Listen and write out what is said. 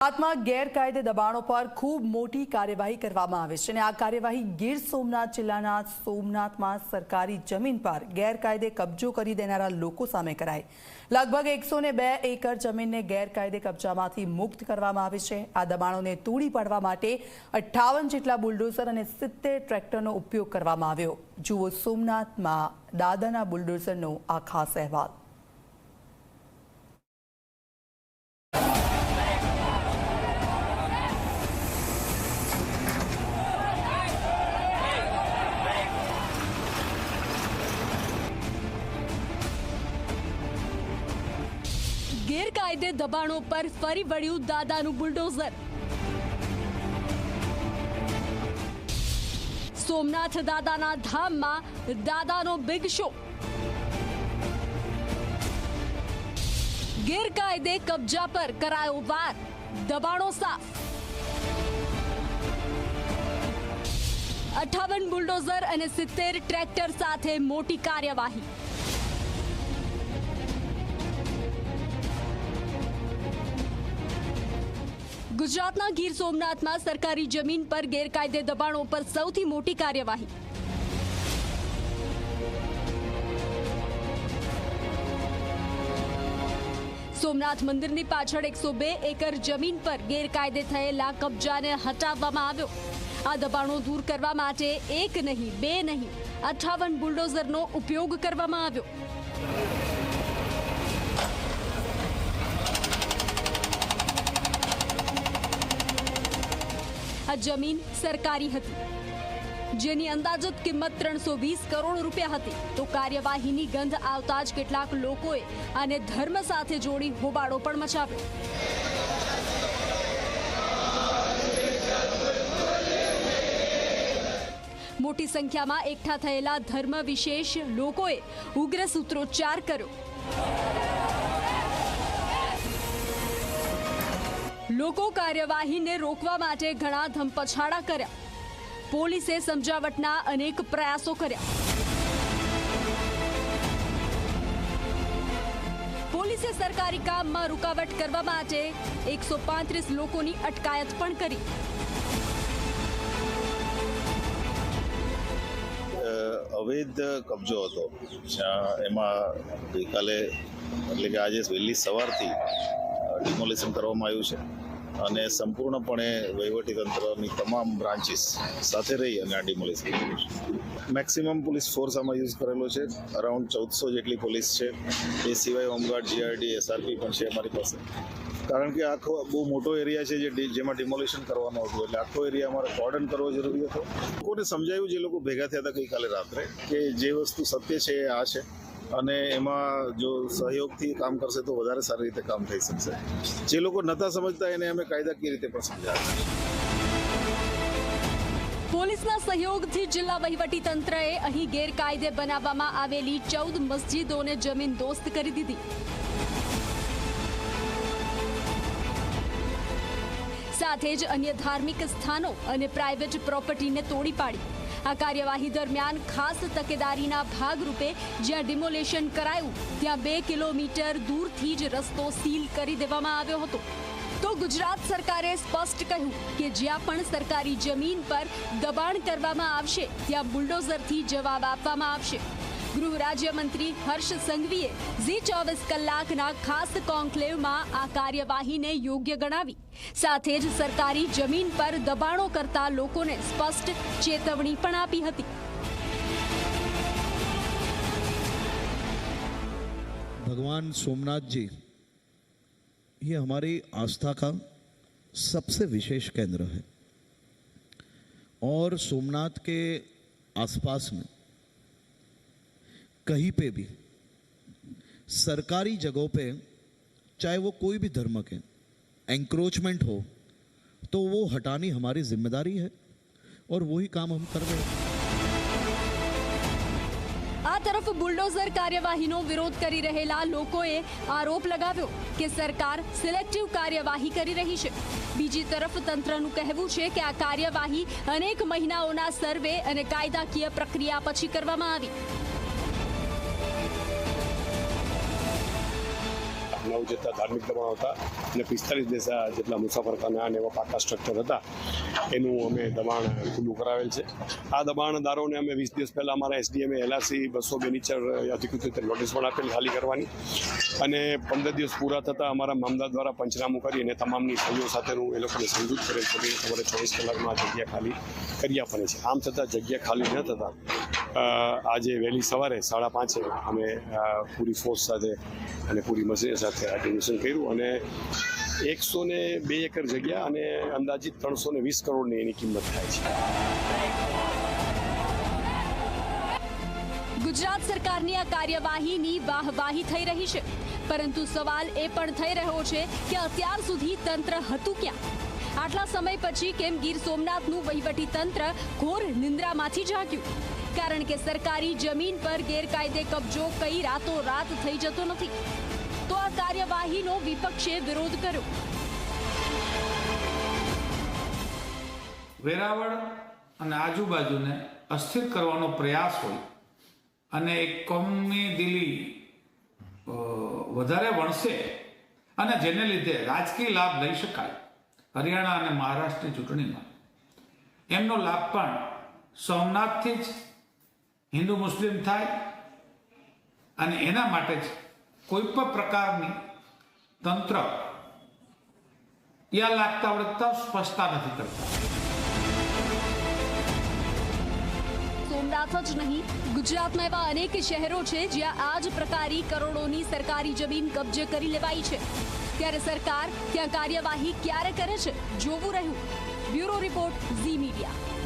ગુજરાતમાં ગેરકાયદે દબાણો પર ખૂબ મોટી કાર્યવાહી કરવામાં આવે છે અને આ કાર્યવાહી ગીર સોમનાથ જિલ્લાના સોમનાથમાં સરકારી જમીન પર ગેરકાયદે કબજો કરી દેનારા લોકો સામે કરાય લગભગ એકસો એકર જમીનને ગેરકાયદે કબજામાંથી મુક્ત કરવામાં આવી છે. આ દબાણોને તોડી પાડવા માટે અઠ્ઠાવન જેટલા બુલડોઝર અને સિત્તેર ટ્રેક્ટરનો ઉપયોગ કરવામાં આવ્યો. જુઓ સોમનાથમાં દાદાના બુલડોઝરનો આ ખાસ અહેવાલ. ગેરકાયદે દબાણો પર ફરી વળ્યું દાદાનું બુલડોઝર. સોમનાથ દાદાના ધામમાં દાદાનો બિગ શો ગેરકાયદે કબજા પર કરાયો વાર. દબાણો સાફ. અઠાવન બુલડોઝર અને સિત્તેર ટ્રેક્ટર સાથે મોટી કાર્યવાહી. ગુજરાતના ગીર સોમનાથમાં સરકારી જમીન પર ગેરકાયદે દબાણો પર સૌથી મોટી કાર્યવાહી. સોમનાથ મંદિરની પાછળ એકસો બે એકર જમીન પર ગેરકાયદે થયેલા કબજાને હટાવવામાં આવ્યો. આ દબાણો દૂર કરવા માટે એક નહીં, બે નહીં, અઠાવન બુલડોઝરનો ઉપયોગ કરવામાં આવ્યો. આ જમીન સરકારી હતી. જેની અંદાજિત કિંમત ત્રણસો વીસ કરોડ રૂપિયા હતી. તો કાર્યવાહીની ગંધ આવતા જ કેટલાક લોકોએ આને ધર્મ સાથે જોડી હોબાળો પણ મચાવ્યો. મોટી સંખ્યામાં એકઠા થયેલા ધર્મ વિશેષ લોકોએ ઉગ્ર સૂત્રોચ્ચાર કર્યો. લોકો કાર્યવાહીને રોકવા માટે ઘણા ધમપછાડા કર્યા. પોલીસે સમજાવટના અનેક પ્રયાસો કર્યા. પોલીસે સરકારી કામમાં રૂકાવટ કરવા માટે એકસો પાંત્રીસ લોકોની અટકાયત પણ કરી. અવૈધ કબજો હતો. એમાં ગઈકાલે, એટલે કે આજે વહેલી સવારથી ડિમોલિશન કરવામાં આવ્યું છે. અને સંપૂર્ણપણે વહીવટીતંત્રની તમામ બ્રાન્ચીસ સાથે રહી અને આ ડિમોલિશન કર્યું મેક્સિમમ પોલીસ ફોર્સ આમાં યુઝ કરેલો છે. અરાઉન્ડ ચૌદસો જેટલી પોલીસ છે. એ સિવાય હોમગાર્ડ જીઆરડી એસઆરપી પણ છે અમારી પાસે. કારણ કે આખો બહુ મોટો એરિયા છે જે જેમાં ડિમોલિશન કરવાનું હતું. એટલે આખો એરિયા અમારે કોર્ડન કરવો જરૂરી હતો. લોકોને સમજાયું? જે લોકો ભેગા થયા હતા ગઈકાલે રાત્રે કે જે વસ્તુ સત્ય છે એ આ છે. અને એમાં જો સહયોગથી કામ કરશે તો વધારે સારી રીતે કામ થઈ શકશે. જે લોકો નહોતા સમજતા એને અમે કાયદાકીય રીતે પણ સમજાવ્યા પોલીસના સહયોગથી જિલ્લા વહીવટી તંત્રએ અહીં ગેરકાયદે બનાવવામાં આવેલી ચૌદ મસ્જિદોને જમીન દોસ્ત કરી દીધી. સાથે જ અન્ય ધાર્મિક સ્થાનો અને પ્રાઇવેટ પ્રોપર્ટીને તોડી પાડી. આ કાર્યવાહી દરમિયાન ખાસ તકેદારીના ભાગરૂપે જ્યાં ડિમોલેશન કરાયું, ત્યાં બે કિલોમીટર દૂરથી જ રસ્તો સીલ કરી દેવામાં આવ્યો હતો. તો ગુજરાત સરકારે સ્પષ્ટ કહ્યું કે જ્યાં પણ સરકારી જમીન પર દબાણ કરવામાં આવશે, ત્યાં બુલડોઝરથી જવાબ આપવામાં આવશે. ગૃહ રાજ્યમંત્રી હર્ષ સંઘવીએ ઝી ચોવીસ કલાકના ખાસ કોન્ક્લેવમાં આ કાર્યવાહીને યોગ્ય ગણાવી સાથે જ સરકારી જમીન પર દબાણો કરતા લોકોને સ્પષ્ટ ચેતવણી પણ આપી હતી भगवान सोमनाथ जी ये हमारी आस्था का सबसे विशेष केंद्र है और सोमनाथ के आसपास में कहीं पे भी सरकारी जगहों पे चाहे वो कोई भी धर्म के एंक्रोचमेंट हो तो वो हटानी हमारी जिम्मेदारी है और वही काम हम कर रहे हैं આ તરફ બુલડોઝર કાર્યવાહીનો વિરોધ કરી રહેલા લોકોએ આરોપ લગાવ્યો કે સરકાર સિલેક્ટિવ કાર્યવાહી કરી રહી છે બીજી તરફ તંત્રનું કહેવું છે કે આ કાર્યવાહી અનેક મહિનાઓના સર્વે અને કાયદાકીય પ્રક્રિયા પછી કરવામાં આવી નવ જેટલા ધાર્મિક દબાણો હતા અને પિસ્તાલીસ દેશા જેટલા મુસાફરખાના અને એવા પાકા સ્ટ્રક્ચર હતા, એનું અમે દબાણ ખુલ્લું કરાવેલ છે. આ દબાણદારોને અમે વીસ દિવસ પહેલાં અમારા એસડીએમએ, એલઆરસી, બસો બે નીચર અધિકૃત નોટિસ પણ આપેલી ખાલી કરવાની. અને પંદર દિવસ પૂરા થતાં અમારા મામદાર દ્વારા પંચનામું કરી અને તમામની સહીઓ સાથેનું એ લોકોને સમજૂત કરેલ છે કે તમારે ચોવીસ કલાકમાં જગ્યા ખાલી કરી આપવાની છે. આમ છતાં જગ્યા ખાલી ન થતાં આજે વહેલી સવારે સાડા પાંચે અમે પૂરી ફોર્સ સાથે અને પૂરી મશીન સાથે આ કર્યું અને એકસો ને બે એકર જગ્યા અને અંદાજિત ત્રણસો ને વીસ કરોડની એની કિંમત થાય છે. ગુજરાત સરકારની આ કાર્યવાહીની વાહવાહી થઈ રહી છે. પરંતુ સવાલ એ પણ થઈ રહ્યો છે કે અત્યાર સુધી તંત્ર હતું ક્યાં? આટલા સમય પછી કેમ ગીર સોમનાથનું વહીવટી તંત્ર ઘોર નિંદ્રામાંથી જાગ્યું કારણ કે સરકારી જમીન પર ગેરકાયદે કબજો કઈ રાતો રાત થઈ જતો નથી. તો આ કાર્યવાહીનો વિપક્ષે વિરોધ કર્યો. વેરાવળ અને આજુબાજુને અસ્થિર કરવાનો પ્રયાસ હોય અને એક કોમની દિલી વધારે વણસે અને જેને લીધે રાજકીય લાભ લઈ શકાય હરિયાણા અને મહારાષ્ટ્રની ચૂંટણીમાં. એમનો લાભ પણ સોમનાથથી જ હિન્દુ, મુસ્લિમ થાય અને એના માટે જ કોઈ પણ પ્રકારની તંત્ર યા લાગતા વળગતા સ્પષ્ટતા નથી કરતા. સોમનાથ જ નહીં, ગુજરાતમાં એવા અનેક શહેરો છે જ્યાં આ જ પ્રકારે કરોડોની સરકારી જમીન કબજે કરી લેવાઈ છે. ત્યારે સરકાર ત્યાં કાર્યવાહી ક્યારે કરે છે, જોવું રહ્યું. Bureau report Zee media.